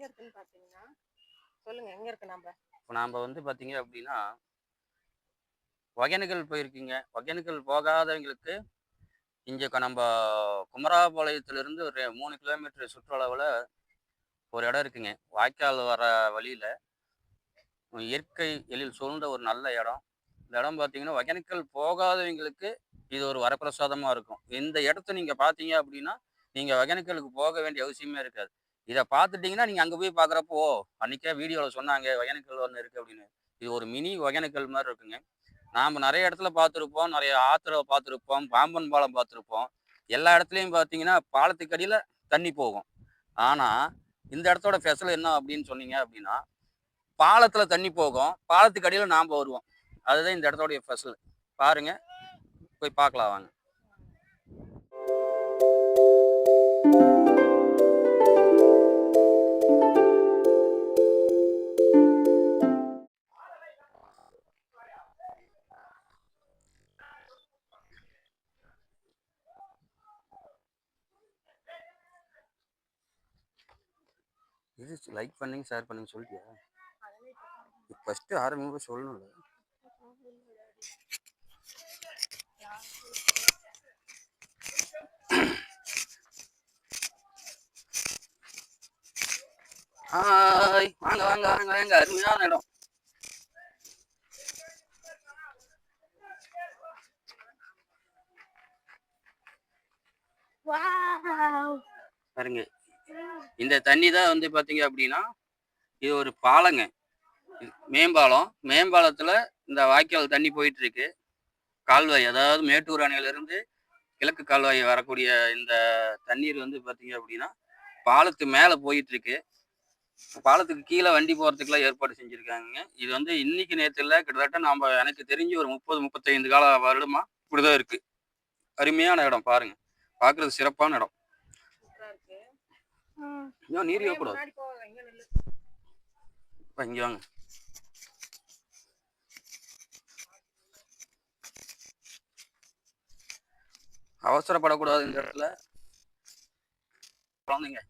எங்க இருக்குன்னு பாத்தீங்கன்னா சொல்லுங்க எங்க இருக்கு நம்ம இப்போ நாம் வந்து பார்த்தீங்க அப்படின்னா ஒகேனக்கல் போயிருக்கீங்க. ஒகேனக்கல் போகாதவங்களுக்கு இங்கே நம்ம குமராபாளையத்திலிருந்து ஒரு மூணு கிலோமீட்டர் சுற்றளவில் ஒரு இடம் இருக்குங்க. வாய்க்கால் வர வழியில் இயற்கை எழில் சூழ்ந்த ஒரு நல்ல இடம். இந்த இடம் பார்த்தீங்கன்னா ஒகேனக்கல் போகாதவங்களுக்கு இது ஒரு வரப்பிரசாதமாக இருக்கும். இந்த இடத்த நீங்கள் பார்த்தீங்க அப்படின்னா நீங்கள் ஒகேனக்கலுக்கு போக வேண்டிய அவசியமே இருக்காது. இதை பார்த்துட்டிங்கன்னா நீங்கள் அங்கே போய் பார்க்குறப்போ அன்றைக்கே வீடியோவில் சொன்னாங்க ஒகேனக்கல் ஒன்று இருக்குது அப்படின்னு. இது ஒரு மினி ஒகேனக்கல் மாதிரி இருக்குங்க. நாம் நிறைய இடத்துல பார்த்துருப்போம் நிறைய ஆற்றுல பார்த்துருப்போம் பாம்பன் பாலம் பார்த்துருப்போம். எல்லா இடத்துலையும் பார்த்தீங்கன்னா பாலத்துக்கு அடியில் தண்ணி போகும். ஆனால் இந்த இடத்தோட ஃபெசல் என்ன அப்படின்னு சொன்னீங்க அப்படின்னா பாலத்தில் தண்ணி போகும் பாலத்துக்கு அடியில் நாம் வருவோம். அதுதான் இந்த இடத்தோடைய ஃபெசல் பாருங்க போய் பார்க்கலாம் வாங்க. இது லைக் பண்ணுங்க ஷேர் பண்ணுங்க சொல்லிட்டியா? ஃபஸ்ட்டு ஆரம்பிக்கும் சொல்லணும்ல. ஹாய் வாங்க வாங்க வாங்க வாங்க அருமையான இடம். பாருங்க. இந்த தண்ணி தான் வந்து பார்த்தீங்க அப்படின்னா இது ஒரு பாலங்க. மேம்பாலம். மேம்பாலத்தில் இந்த வாய்க்கால் தண்ணி போயிட்டு இருக்கு கால்வாய் அதாவது மேட்டூர் அணையிலிருந்து கிழக்கு கால்வாய் வரக்கூடிய இந்த தண்ணீர் வந்து பார்த்தீங்க அப்படின்னா பாலத்து மேலே போயிட்டு இருக்கு பாலத்துக்கு கீழே வண்டி போகிறதுக்குலாம் ஏற்பாடு செஞ்சுருக்காங்க. இது வந்து இன்னைக்கு நேரத்தில் கிட்டத்தட்ட நாம் எனக்கு தெரிஞ்சு ஒரு முப்பது முப்பத்தைந்து கால வருடமாக இப்படிதான் இருக்குது அருமையான இடம் பாருங்கள் பார்க்குறது சிறப்பான இடம். ஏன் நீர் அப்படியே கூடாது முன்னாடி போகாத, இங்க நில்லு. இப்ப இங்க வாங்க. அவசரப்படக்கூடாது இந்த இடத்துல. குழந்தைங்க.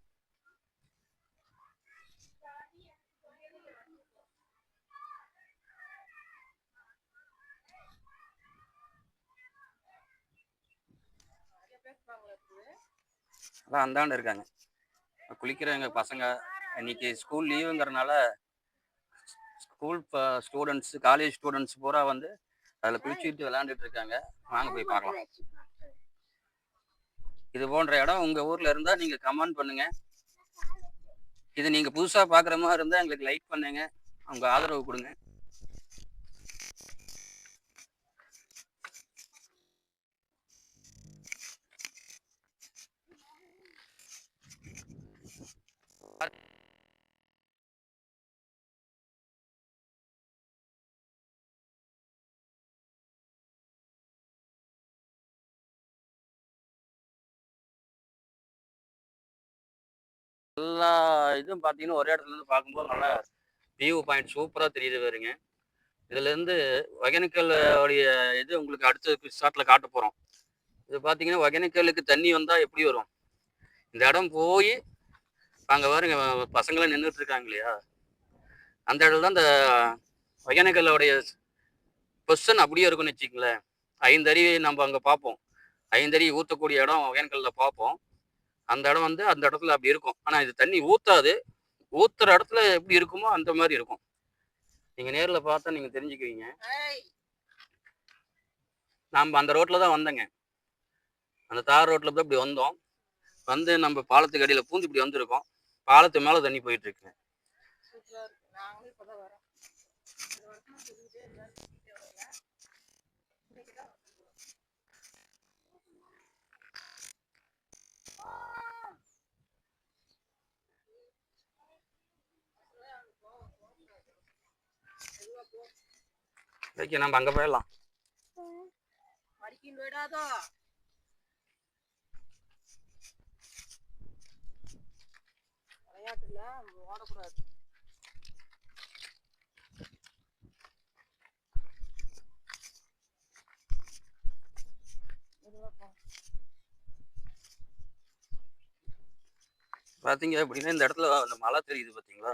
அதான் அந்தாண்ட இருக்காங்க. குளிக்கிறவங்க பசங்க. இன்னைக்கு ஸ்கூல் லீவுங்கிறனால ஸ்கூல் ஸ்டூடெண்ட்ஸ் காலேஜ் ஸ்டூடெண்ட்ஸ் பூரா வந்து அதில் குளிச்சுட்டு விளையாண்டுட்டு இருக்காங்க. வாங்க போய் பார்க்கலாம். இது போன்ற இடம் உங்கள் ஊரில் இருந்தால் நீங்கள் கமெண்ட் பண்ணுங்க. இது நீங்கள் புதுசாக பார்க்குற மாதிரி இருந்தால் எங்களுக்கு லைக் பண்ணுங்க. அவங்க ஆதரவு கொடுங்க. இதுவும் பார்த்தீங்கன்னா ஒரே இடத்துல இருந்து பார்க்கும்போது நல்லா வியூ பாயிண்ட் சூப்பராக தெரியுது பாருங்க. இதுலேருந்து ஒகேனக்கல் உடைய இது உங்களுக்கு அடுத்த ஷாட்டில் காட்ட போகிறோம் இது பார்த்தீங்கன்னா ஒகேனக்கலுக்கு தண்ணி வந்தால் எப்படி வரும்? இந்த இடம் போய் அங்கே பாருங்க பசங்களாம் நின்றுட்டு இருக்காங்க இல்லையா? அந்த இடத்துல தான் இந்த ஒகேனக்கல்லுடைய பொசிஷன் அப்படியே இருக்கும்னு வச்சுக்கங்களேன். ஐந்தறி நம்ம அங்கே பார்ப்போம். ஐந்தறி ஊற்றக்கூடிய இடம் ஒகேனக்கல்ல பார்ப்போம். அந்த இடம் வந்து அந்த இடத்துல அப்படி இருக்கும். ஆனால் இது தண்ணி ஊத்தாது. ஊத்துற இடத்துல எப்படி இருக்குமோ அந்த மாதிரி இருக்கும். நீங்கள் நேரில் பார்த்தா நீங்கள் தெரிஞ்சுக்குவீங்க. நம்ம அந்த ரோட்டில் தான் வந்தோங்க. அந்த தார் ரோட்டில் தான் இப்படி வந்தோம். வந்து நம்ம பாலத்துக்கு அடியில் பூந்து இப்படி வந்திருக்கோம். பாலத்து மேலே தண்ணி போயிட்டு இருக்குங்க சூப்பரா இருக்கு நாங்களும் இப்பதான் வரோம் இது வரைக்கும் சொல்லிக்கிட்டே இருந்தாரு, சொல்லிக்கிட்டே வரல. இன்னைக்கு தான் ஓகே நம்ம அங்கே போயிடலாம். விளையாட்டுல ஓடக்கூடாது. பார்த்தீங்க அப்படின்னா இந்த இடத்துல அந்த மலை தெரியுது பார்த்தீங்களா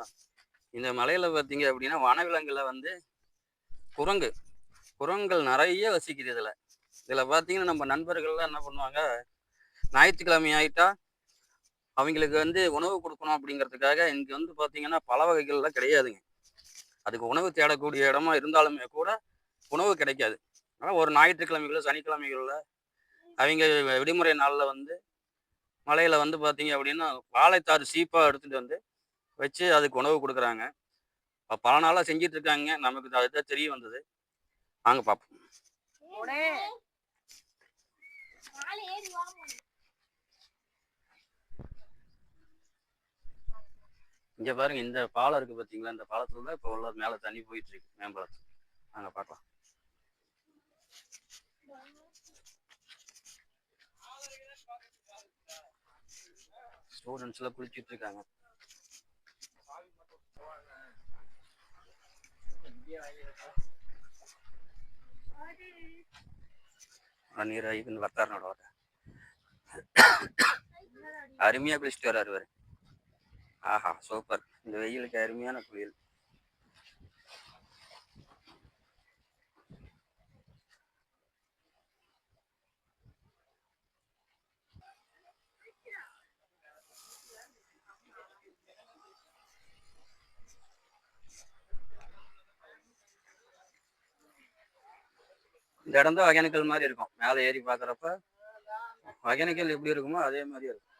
இந்த மலையில் பார்த்தீங்க அப்படின்னா வனவிலங்குல வந்து குரங்கு. குரங்குகள் நிறைய வசிக்குது இதில். இதில் பார்த்தீங்கன்னா நம்ம நண்பர்கள்லாம் என்ன பண்ணுவாங்க ஞாயிற்றுக்கிழமை ஆகிட்டா அவங்களுக்கு வந்து உணவு கொடுக்கணும் அப்படிங்கிறதுக்காக இங்கே வந்து பார்த்தீங்கன்னா பல வகைகள்லாம் கிடையாதுங்க. அதுக்கு உணவு தேடக்கூடிய இடமா இருந்தாலுமே கூட உணவு கிடைக்காது. ஆனால் ஒரு ஞாயிற்றுக்கிழமைகளில் சனிக்கிழமைகளில் அவங்க விடுமுறை நாளில் வந்து மலையில் வந்து பார்த்தீங்க அப்படின்னா வாழைத்தாறு சீப்பாக எடுத்துகிட்டு வந்து வச்சு அதுக்கு உணவு கொடுக்குறாங்க. இப்போ பல நாளாக செஞ்சிட்டு இருக்காங்க நமக்கு அதுதான் தெரிய வந்தது. வாங்க பார்ப்போம் இங்கே பாருங்க இந்த பாலம் இருக்குது பார்த்தீங்களா இந்த பாலத்துல தான் இப்போ உள்ள மேலே தண்ணி போயிட்டு இருக்கு மேம்பாலத்தில். வாங்க பார்க்கலாம் ஸ்டூடெண்ட்ஸ்லாம் குளிச்சிட்டு இருக்காங்க நீர் ஆகி வர்த்தாரனோட வர. அருமையாக குளிச்சுட்டு வர்றாரு இவர். ஆஹா சூப்பர். இந்த வெயிலுக்கு அருமையான குளியல். இந்த இடம் தான் ஒகேனக்கல் மாதிரி இருக்கும். மேலே ஏறி பார்க்குறப்ப ஒகேனக்கல் எப்படி இருக்குமோ அதே மாதிரி இருக்கும்.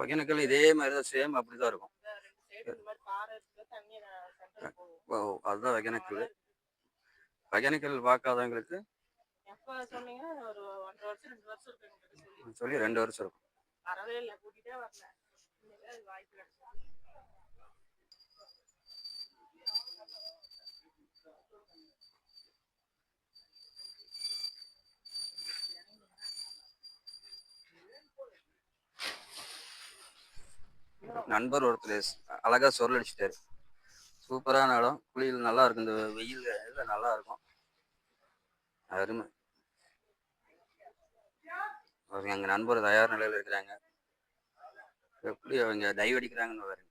ஒகேனக்கல் இதே மாதிரி தான் சேம் அப்படி தான் இருக்கும். அதுதான் ஒகேனக்கல் ஒகேனக்கல் பார்க்காதவங்களுக்கு எப்ப சொன்னீங்கன்னா ஒரு ஒன்றரை வருஷம் ரெண்டு வருஷம் இருக்கு எங்களுக்கு சொல்லி. சொல்லி ரெண்டு வருஷம் இருக்கும். வரவே இல்லை கூட்டிகிட்டே வரல. இன்னைக்கு அது வாய்ப்பு கிடைச்சது நண்பர் ஒருத்தர் அழகா சொல் அடிச்சிட்டாரு. சூப்பரான இடம். குளியல் நல்லா இருக்கும். இந்த வெயில் நல்லா இருக்கும். அருமை. அவங்க எங்கள் நண்பர் தயார் நிலையில் இருக்கிறாங்க. எப்படி அவங்க டைவ் அடிக்கிறாங்கன்னு பாருங்க.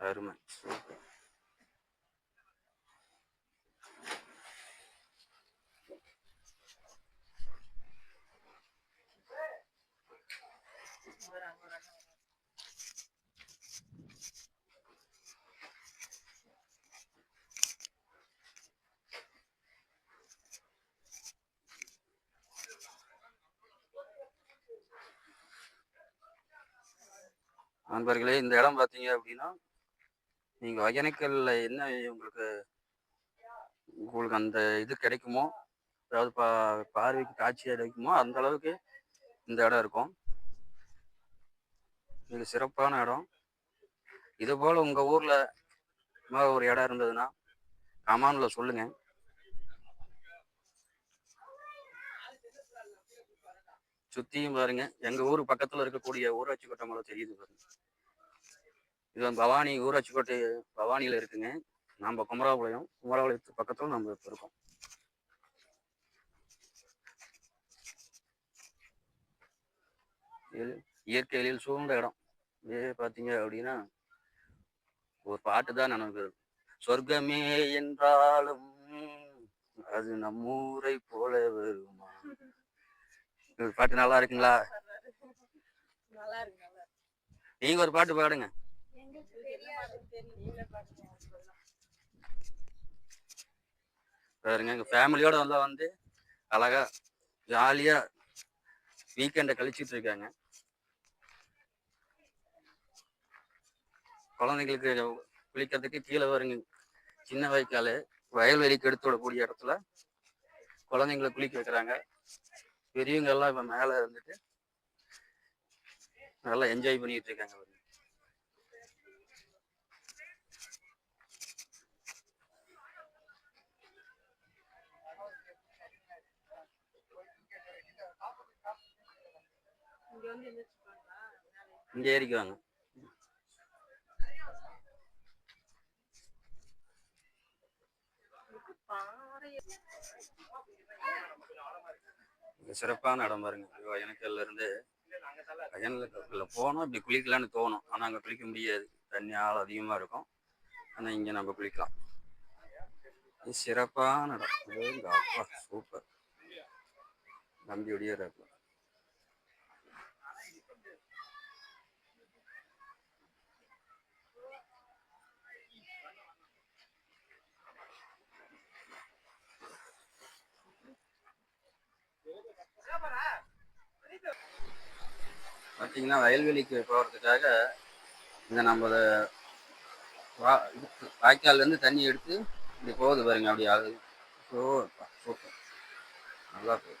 அருமை. நண்பர்களே இந்த இடம் பார்த்தீங்க அப்படின்னா நீங்கள் ஒகேனக்கல்ல என்ன உங்களுக்கு உங்களுக்கு அந்த இது கிடைக்குமோ அதாவது பா பார்வைக்கு காட்சி கிடைக்குமோ அந்த அளவுக்கு இந்த இடம் இருக்கும். மிக சிறப்பான இடம். இது போல் உங்கள் ஊரில் ஒரு இடம் இருந்ததுன்னா கமானில் சொல்லுங்கள் சுற்றியும் பாருங்க. எங்கள் ஊர் பக்கத்தில் இருக்கக்கூடிய ஊராட்சி கோட்டை மலை தெரியுது பாருங்க. இது பவானி ஊராட்சி கோட்டை பவானியில் இருக்குங்க. நம்ம குமராபாளையம் குமராபாளையத்து பக்கத்தில் நம்ம இப்போ இருக்கோம். இயற்கை எழில் சூழ்ந்த இடம். இதே பார்த்தீங்க அப்படின்னா ஒரு பாட்டு தான் நமக்கு சொர்க்கமே என்றாலும் அது நம்மூரை போல வருமா? பாட்டு நல்லா இருக்குங்களா? நீங்க ஒரு பாட்டு பாடுங்க எங்களுக்கு தெரியாது தெரியும் நீங்களே பாருங்க எங்க ஃபேமிலியோட நல்லா வந்து அழகா ஜாலியா வீக்கெண்டை கழிச்சிட்டு இருக்காங்க. குழந்தைங்களுக்கு குளிக்கிறதுக்கு கீழே வருங்க சின்ன வாய்க்கால் வயல்வெளிக்கு எடுத்து விடக்கூடிய இடத்துல குழந்தைங்களை குளிக்க வைக்கிறாங்க. பெரியவங்க எல்லாம் இப்போ மேல இருந்துட்டு நல்லா என்ஜாய் பண்ணிட்டு இருக்காங்க இங்க ஏறிக்குவாங்க. சிறப்பான இடம் பாருங்க. இது ஒகேனக்கல்ல இருந்து ஒகேனக்கல்ல போனோம் இப்படி குளிக்கலாம்னு தோணும். ஆனால் அங்கே குளிக்க முடியாது. தண்ணி ஆள் அதிகமாக இருக்கும். ஆனால் இங்கே நம்ம குளிக்கலாம். இது சிறப்பான இடம். அப்பா சூப்பர். நம்பி ஒடியாரு பார்த்தீங்கன்னா வயல்வெளிக்கு போகிறதுக்காக இந்த நம்ம வா வாய்க்கால்லேருந்து தண்ணி எடுத்து இப்படி போகுது பாருங்க அப்படி ஆகுது ஸோ சூப்பர். நல்லா போகுது.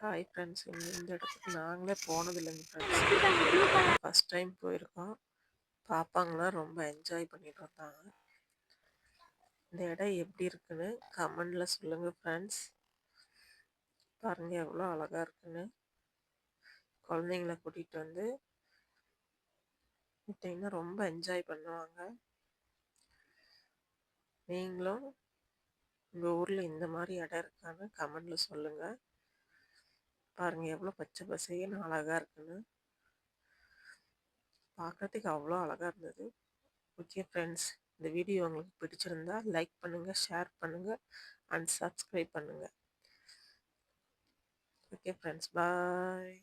ஹாய் ஃப்ரெண்ட்ஸ் இந்த இடத்துக்கு நாங்களே போனதில்லைங்க ஃப்ரெண்ட்ஸ். ஃபஸ்ட் டைம் போயிருக்கோம். பாப்பாங்களாம் ரொம்ப என்ஜாய் பண்ணிட்டு வந்தாங்க இந்த இடம் எப்படி இருக்குன்னு கமெண்டில் சொல்லுங்கள் ஃப்ரெண்ட்ஸ். பாருங்க எவ்வளோ அழகாக இருக்குன்னு. குழந்தைங்கள கூட்டிகிட்டு வந்து விட்டிங்கன்னா ரொம்ப என்ஜாய் பண்ணுவாங்க. நீங்களும் உங்கள் ஊரில் இந்த மாதிரி இடம் இருக்கான்னு கமெண்டில் சொல்லுங்கள் பாருங்க எவ்வளோ பச்சை பசேன்னு அழகாக இருக்குன்னு. பார்க்கறதுக்கு அவ்வளோ அழகாக இருந்தது. ஓகே ஃப்ரெண்ட்ஸ் இந்த வீடியோ உங்களுக்கு பிடிச்சிருந்தா லைக் பண்ணுங்கள் ஷேர் பண்ணுங்கள் அண்ட் சப்ஸ்கிரைப் பண்ணுங்கள் ஓகே ஃப்ரெண்ட்ஸ் பாய்